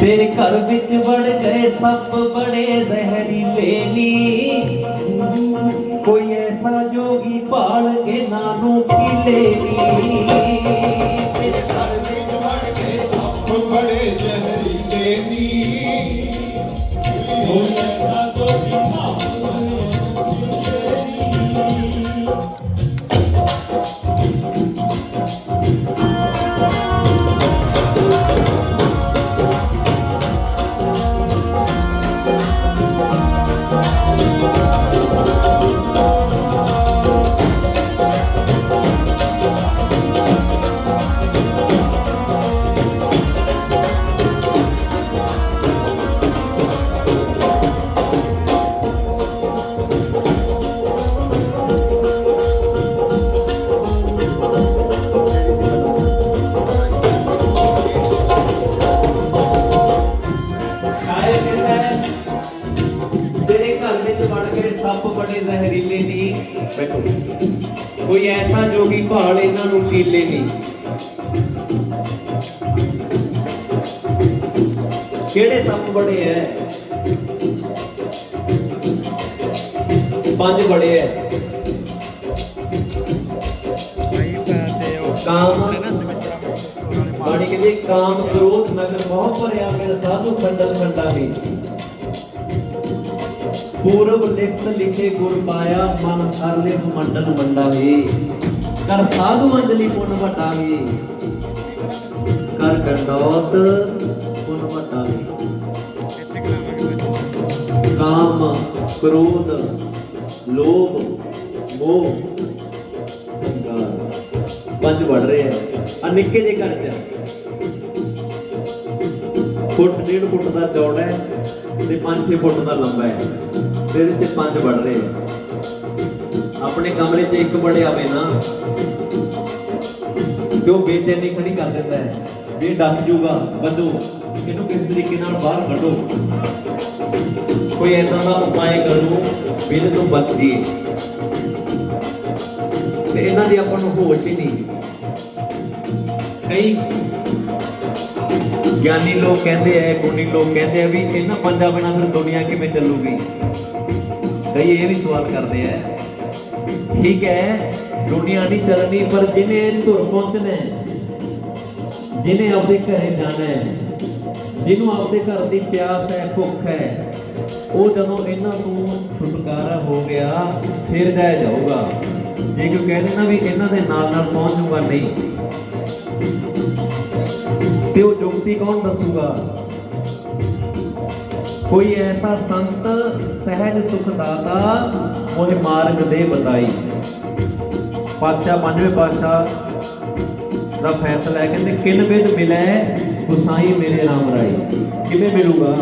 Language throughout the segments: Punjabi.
ਤੇਰੇ ਘਰ ਵਿੱਚ ਵੜ ਗਏ ਸੱਪ ਬੜੇ ਜ਼ਹਿਰੀਲੇ ਨੀ ਕੋਈ ਐਸਾ ਜੋਗੀ ਭਾਲ ਕੇ ਨੂੰ ਕੀਲੇ ਨੀ। ਤੇਰੇ ਸਰ ਵਿੱਚ ਵੜ ਕੇ ਸੱਪ ਬੜੇ ਜ਼ਹਿਰੀਲੇ ਨੀ ਐਸਾ ਜੋਗੀ ਭਾਲ ਇਹਨਾਂ ਨੂੰ ਕੀਲੇ ਨਹੀਂ ਕਿਹੜੇ ਸੱਪ ਬੜੇ ਐ? ਪੰਜ ਬੜੇ ਐ। ਕਾਮ ਬਾਣੀ ਕਹਿੰਦੀ, ਕਾਮ, ਕ੍ਰੋਧ, ਨਗਰ ਬਹੁਤ ਭਰਿਆ ਮਿਲ ਸਾਧੂ ਖੰਡਨ ਖੰਡਾ ਵੀ। ਪੂਰਬ ਲਿਖਤ ਲਿਖੇ ਗੁਰ ਪਾਇਆ, ਮਨ ਹਰ ਲਿਖ ਮੰਡਲ ਮੰਡਾ ਕਰ ਸਾਧੂ ਅੰਜਲੀ ਪੁੰਨ ਵੱਡਾ ਕਰ ਕੰਡੋਤ ਪੁੰਨ ਵੱਡਾ ਕਾਮ, ਕ੍ਰੋਧ, ਲੋਭ, ਮੋਹ। ਪੰਜ ਵੜ ਰਹੇ ਆ। ਆ ਨਿੱਕੇ ਜਿਹੇ ਘਰ ਚ ਫੁੱਟ, ਡੇਢ ਫੁੱਟ ਦਾ ਚੌੜਾ ਹੈ ਤੇ 5-6 ਫੁੱਟ ਦਾ ਲੰਬਾ ਹੈ। ਤੇ ਇਹਦੇ ਚ ਪੰਜ ਵੜ ਰਹੇ ਆ। ਆਪਣੇ ਕਮਰੇ 'ਚ ਇੱਕ ਵੜਿਆ ਹੋਵੇ ਨਾ, ਤੇ ਉਹ ਬੇਚੈਨੀ ਖੜੀ ਕਰ ਦਿੰਦਾ ਹੈ। ਵੀ ਇਹ ਡਸ ਜੂਗਾ, ਬੰਦੂ, ਇਹਨੂੰ ਕਿਸ ਤਰੀਕੇ ਨਾਲ ਬਾਹਰ ਕੱਢੋ? ਕੋਈ ਏਦਾਂ ਦਾ ਉਪਾਅ ਕਰੋ ਵੀ ਇਹਦੇ ਤੋਂ ਬਚ ਜੀਏ ਤੇ ਇਹਨਾਂ ਦੀ ਆਪਾਂ ਨੂੰ ਹੋਸ਼ ਹੀ ਨਹੀਂ। ਕਈ ਗਿਆਨੀ ਲੋਕ ਕਹਿੰਦੇ ਐ ਗੁਣੀ ਲੋਕ ਕਹਿੰਦੇ ਆ ਵੀ ਇਹਨਾਂ ਪੰਜਾਂ ਬਿਨਾਂ ਫਿਰ ਦੁਨੀਆ ਕਿਵੇਂ ਚੱਲੂਗੀ? ਕਈ ਇਹ ਵੀ ਸਵਾਲ ਕਰਦੇ ਐ ਠੀਕ ਹੈ ਦੁਨੀਆ ਨਹੀਂ ਚੱਲਣੀ ਪਰ ਜਿਹਨੇ ਧੁਰ ਪਹੁੰਚਣਾ ਹੈ, ਜਿਹਨੇ ਆਪਦੇ ਘਰੇ ਜਾਣਾ ਹੈ, ਜਿਹਨੂੰ ਆਪਦੇ ਘਰ ਦੀ ਪਿਆਸ ਹੈ ਭੁੱਖ ਹੈ ਉਹ ਜਦੋਂ ਇਹਨਾਂ ਤੋਂ ਛੁਟਕਾਰਾ ਹੋ ਗਿਆ ਫਿਰ ਜਾਇ ਜਾਊਗਾ। ਜੇ ਕੋਈ ਕਹਿ ਦੇਣਾ ਵੀ ਇਹਨਾਂ ਦੇ ਨਾਲ ਨਾਲ ਪਹੁੰਚ ਜੂਗਾ ਨਹੀਂ। ਤੇ ਉਹ ਜੁਗਤੀ ਕੌਣ ਦੱਸੂਗਾ? ਕੋਈ ਐਸਾ ਸੰਤ ਸਹਿਜ ਸੁਖ ਦਾਤਾ ਮੋਹਿ ਮਾਰਗ ਦੇ ਬਤਾਈ। ਪਾਤਸ਼ਾਹ ਪੰਜਵੇਂ ਪਾਤਸ਼ਾਹ ਦਾ ਫੈਸਲਾ ਹੈ, ਕਹਿੰਦੇ, ਕਿਨ ਬਿਦ ਮਿਲੈ ਗੁਸਾਈ ਮੇਰੇ ਰਾਮ ਰਾਈ। ਕਿਵੇਂ ਮਿਲੂਗਾ?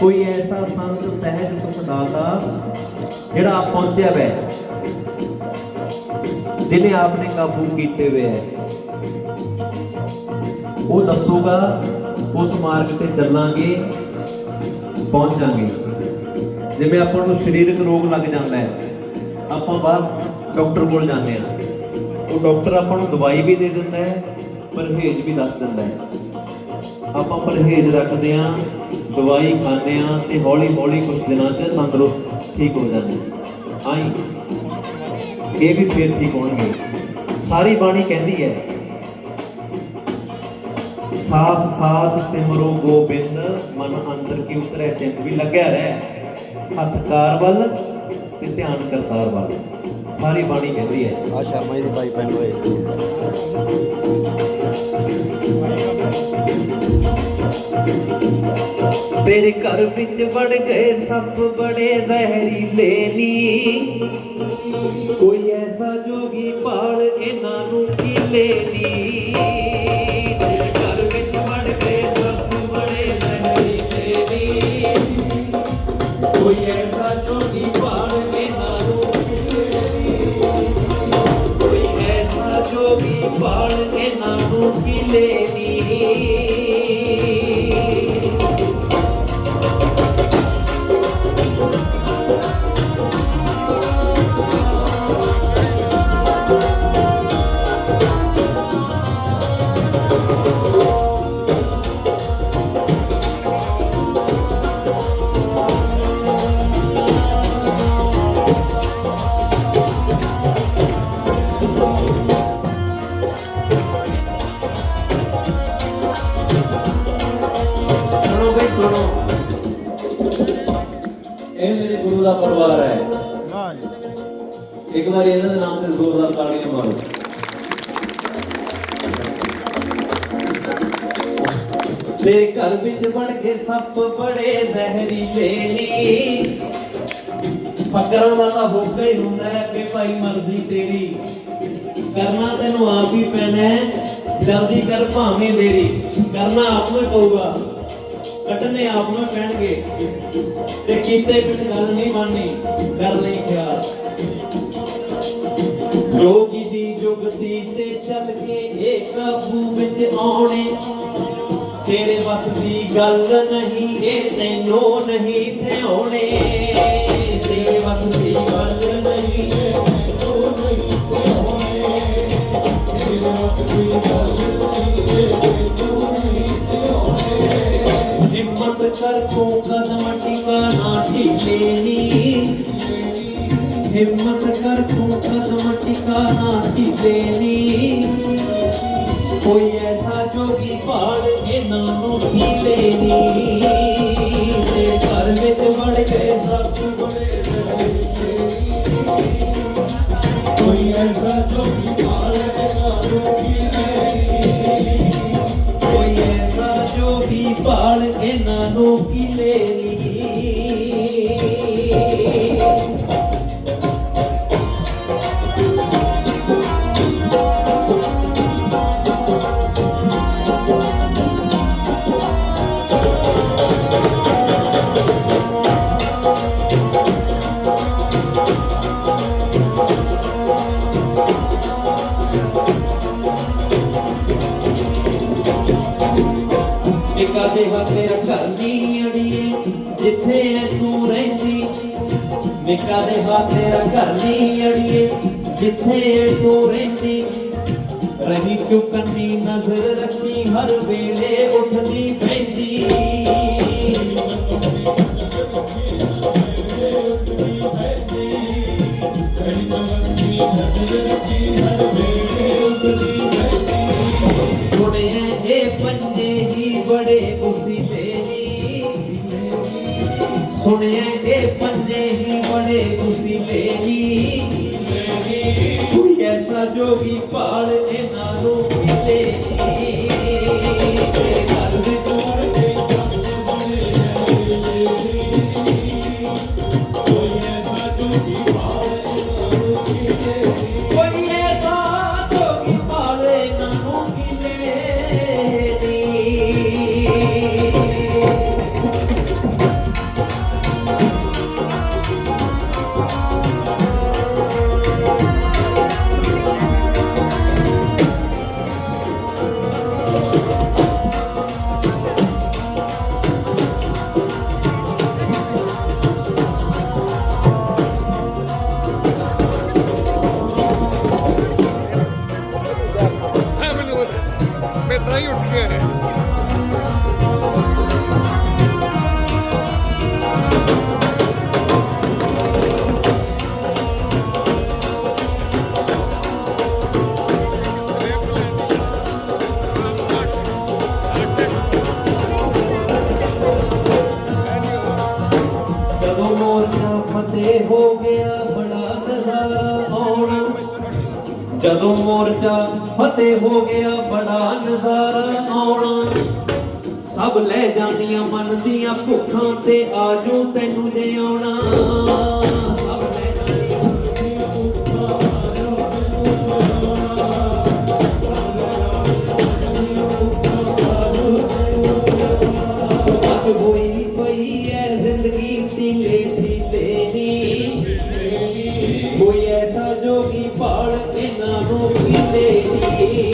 ਕੋਈ ਐਸਾ ਸੰਤ ਸਹਿਜ ਸੁਖ ਦਾਤਾ ਜਿਹੜਾ ਆਪ ਪਹੁੰਚਿਆ ਵੈ, ਜਿਹਨੇ ਆਪਨੇ ਕਾਬੂ ਕੀਤੇ ਹੋਏ ਹੈ ਉਹ ਦੱਸੂਗਾ ਉਸ ਮਾਰਗ ਤੇ ਚੱਲਾਂਗੇ, ਪਹੁੰਚਾਂਗੇ। ਜਿਵੇਂ ਆਪਾਂ ਨੂੰ ਸਰੀਰਕ ਰੋਗ ਲੱਗ ਜਾਂਦਾ ਹੈ, ਆਪਾਂ ਬਾਹਰ ਡਾਕਟਰ ਕੋਲ ਜਾਂਦੇ ਆ ਉਹ ਡਾਕਟਰ ਆਪਾਂ ਨੂੰ ਦਵਾਈ ਵੀ ਦੇ ਦਿੰਦਾ ਹੈ, ਪਰਹੇਜ਼ ਵੀ ਦੱਸ ਦਿੰਦਾ ਹੈ। ਆਪਾਂ ਪਰਹੇਜ਼ ਰੱਖਦੇ ਆ ਦਵਾਈ ਖਾਂਦੇ ਆ ਤੇ ਹੌਲੀ ਹੌਲੀ ਕੁਝ ਦਿਨਾਂ 'ਚ ਤੰਦਰੁਸਤ ਠੀਕ ਹੋ ਜਾਂਦੇ ਆਈ, ਇਹ ਵੀ ਫੇਰ ਠੀਕ ਹੋਣਗੇ। ਸਾਰੀ ਬਾਣੀ ਕਹਿੰਦੀ ਹੈ ਸਾਸ ਸਾਸ ਸਿਮਰੋ ਗੋਬਿੰਦ ਮਨ ਅੰਦਰ ਕੀ ਉਤਰੈ ਚਿੰਤ ਵੀ ਲੱਗਿਆ ਰਹਿ। ਹੱਥ ਕਾਰ ਵੱਲ ਤੇ ਧਿਆਨ ਕਰਤਾਰ ਵੱਲ। ਸਾਰੀ ਬਾਣੀ ਕਹਿੰਦੀ ਹੈ। ਆ ਸ਼ਰਮਾ ਜੀ ਦੀ ਬਾਈ ਪੈਨ ਹੋਏ ਤੇਰੇ ਘਰ ਵਿੱਚ ਵੜ ਗਏ ਸੱਪ ਬੜੇ ਜ਼ਹਿਰੀਲੇ ਨੀ। ਦਾ ਪਰਿਵਾਰ ਹੈ। ਵਾਹ ਜੀ। ਇੱਕ ਵਾਰੀ ਇਹਨਾਂ ਦੇ ਨਾਮ ਤੇ ਜ਼ੋਰਦਾਰ ਤਾੜੀਆਂ ਮਾਰੋ। ਤੇਰੇ ਘਰ ਵਿੱਚ ਵੜ ਕੇ ਸੱਪ ਬੜੇ ਜ਼ਹਿਰੀਲੇ ਨੀ ਫਕਰਾਂ ਦਾ ਤਾਂ ਹੋਕਾ ਹੀ ਹੁੰਦਾ ਹੈ ਕਿ ਭਾਈ ਮਰਜ਼ੀ ਤੇਰੀ। ਕਰਨਾ ਤੈਨੂੰ ਆਪ ਹੀ ਪੈਣਾ ਹੈ। ਜਲਦੀ ਕਰ ਭਾਵੇਂ ਦੇਰੀ ਕਰਨਾ ਆਪ ਨੂੰ ਪਊਗਾ। ਕੱਟਨੇ ਆਪ ਨੂੰ ਹੀ ਪੈਣਗੇ ਤੇ ਕੀਤੇ ਬਿਨ ਗੱਲ ਨਹੀਂ ਬਣਨੀ, ਕਰ ਲਈ ਖਿਆਲ ਰੋਗੀ ਦੀ ਜੁਗਤੀ ਤੇ ਚੱਲ ਕੇ ਇਹ ਕਾਬੂ ਵਿੱਚ ਆਉਣੇ। ਤੇਰੇ ਵੱਸ ਦੀ ਗੱਲ ਨਹੀਂ, ਇਹ ਤੈਨੂੰ ਨਹੀਂ ਥਿਆਉਣੇ ਤੇਰੇ ఇదేని పోయేసా ਤੇਰਾ ਅੜੀਏ, ਜਿੱਥੇ ਤੂੰ ਰਹਿੰਦੀ ਰਹੀ ਕਿਉਂ ਕੰਨੀ ਨਜ਼ਰ ਰੱਖੀ, ਹਰ ਵੇਲੇ ਉੱਠਦੀ ਪੈਂਦੀ ਸੁਣਿਆ ਇਹ ਪੰਜੇ ਹੀ ਬੜੇ ਉਸੀਲੇ। ਨੀ ਫਤਿਹ ਹੋ ਗਿਆ ਬੜਾ ਨਜ਼ਾਰਾ ਆਉਣਾ। ਜਦੋਂ ਮੋਰਚਾ ਫਤਿਹ ਹੋ ਗਿਆ ਬੜਾ ਨਜ਼ਾਰਾ ਆਉਣਾ। ਸਭ ਲੈ ਜਾਂਦੀਆਂ ਮਨ ਦੀਆਂ ਭੁੱਖਾਂ ਤੇ ਆਜੋ ਤੈਨੂੰ ਲਿਆਉਣਾ। ਕੋਈ ਐਸਾ ਜੋਗੀ ਭਾਲ ਇਹਨਾਂ ਨੂੰ ਪੀਲੇ ਨੀ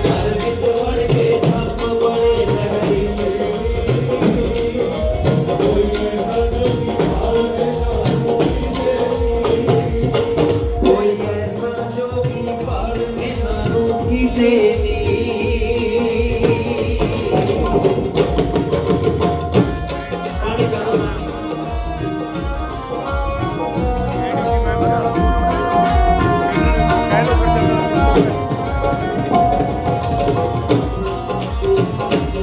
ਘਰ ਵਿੱਚ ਵੜ ਕੇ ਸੱਪ ਬੜੇ ਜ਼ਹਿਰੀਲੇ ਕੋਈ ਐਸਾ ਜੋਗੀ ਭਾਲ ਇਹਨਾਂ ਨੂੰ ਪੀਲੇ ਨੀ ਕੋਈ ਐਸਾ ਜੋਗੀ ਭਾਲ ਇਹਨਾਂ ਨੂੰ ਪੀਲੇ ਨੀ